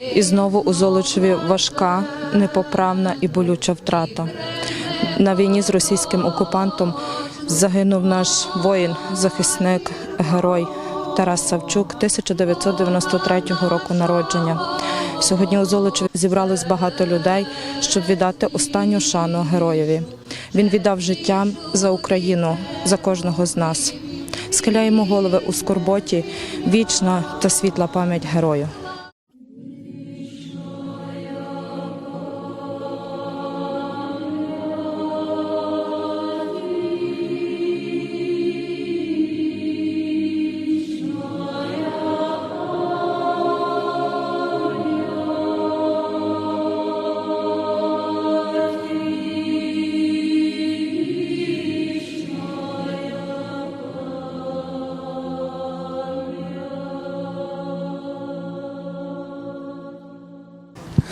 І знову у Золочеві важка, непоправна і болюча втрата. На війні з російським окупантом загинув наш воїн, захисник, герой Тарас Савчук 1993 року народження. Сьогодні у Золочеві зібралось багато людей, щоб віддати останню шану героєві. Він віддав життя за Україну, за кожного з нас. Схиляємо голови у скорботі, вічна та світла пам'ять герою.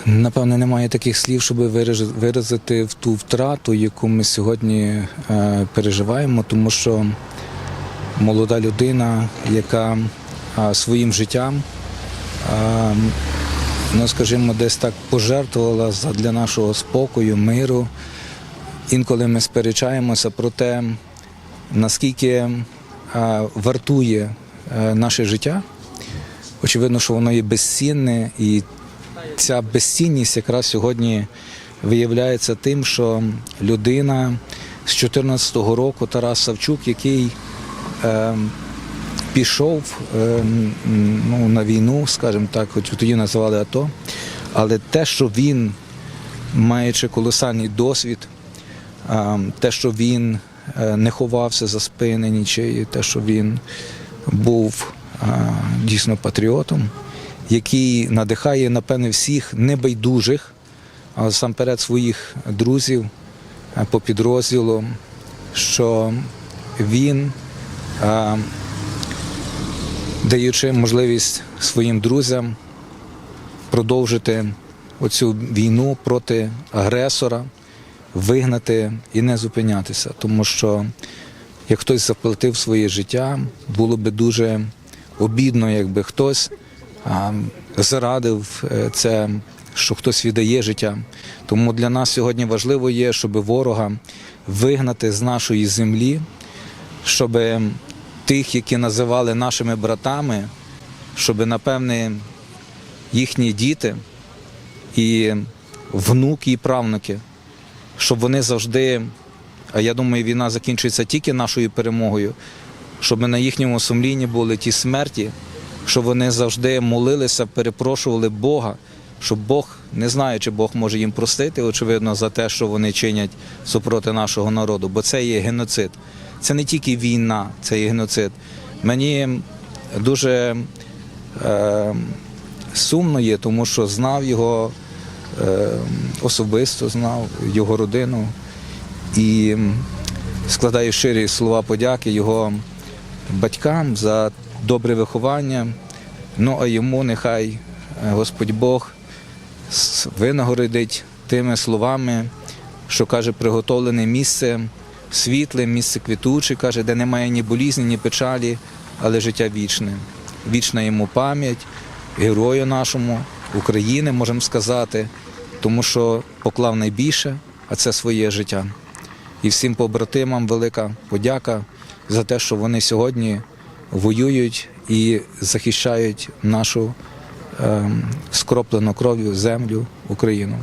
Напевне, немає таких слів, щоб виразити в ту втрату, яку ми сьогодні е, переживаємо, тому що молода людина, яка своїм життям, ну скажімо, десь так пожертвувала для нашого спокою, миру. Інколи ми сперечаємося про те, наскільки вартує е, наше життя. Очевидно, що воно є безцінне і ця безцінність якраз сьогодні виявляється тим, що людина з 2014 року Тарас Савчук, який е, пішов е, ну, на війну, скажімо так, хоч тоді називали АТО, але те, що він, маючи колосальний досвід, е, те, що він е, не ховався за спини нічиї, те, що він був е, дійсно патріотом, який надихає, напевне, всіх небайдужих, а сам-перед своїх друзів е, по підрозділу, що він, е, даючи можливість своїм друзям продовжити оцю війну проти агресора, вигнати і не зупинятися. Тому що як хтось заплатив своє життя, було би дуже обідно, якби хтось зарадив е, це, що хтось віддає життя. Тому для нас сьогодні важливо є, щоб ворога вигнати з нашої землі, щоб тих, які називали нашими братами, щоб, напевне, їхні діти і внуки і правнуки, щоб вони завжди, а я думаю, війна закінчується тільки нашою перемогою, щоб на їхньому сумлінні були ті смерті, щоб вони завжди молилися, перепрошували Бога, щоб Бог, не знаю, чи Бог може їм простити, очевидно, за те, що вони чинять супроти нашого народу, бо це є геноцид. Це не тільки війна, це є геноцид. Мені дуже е, сумно є, тому що знав його е, особисто, знав його родину і складаю щирі слова подяки його батькам за добре виховання. Ну а йому нехай е, Господь Бог винагородить тими словами, що каже, приготовлене місце світле, місце квітуче, каже, де немає ні болізні, ні печалі, але життя вічне. Вічна йому пам'ять, герою нашому, України, можемо сказати, тому що поклав найбільше, а це своє життя. І всім побратимам велика подяка за те, що вони сьогодні воюють і захищають нашу ем, скроплену кров'ю землю Україну.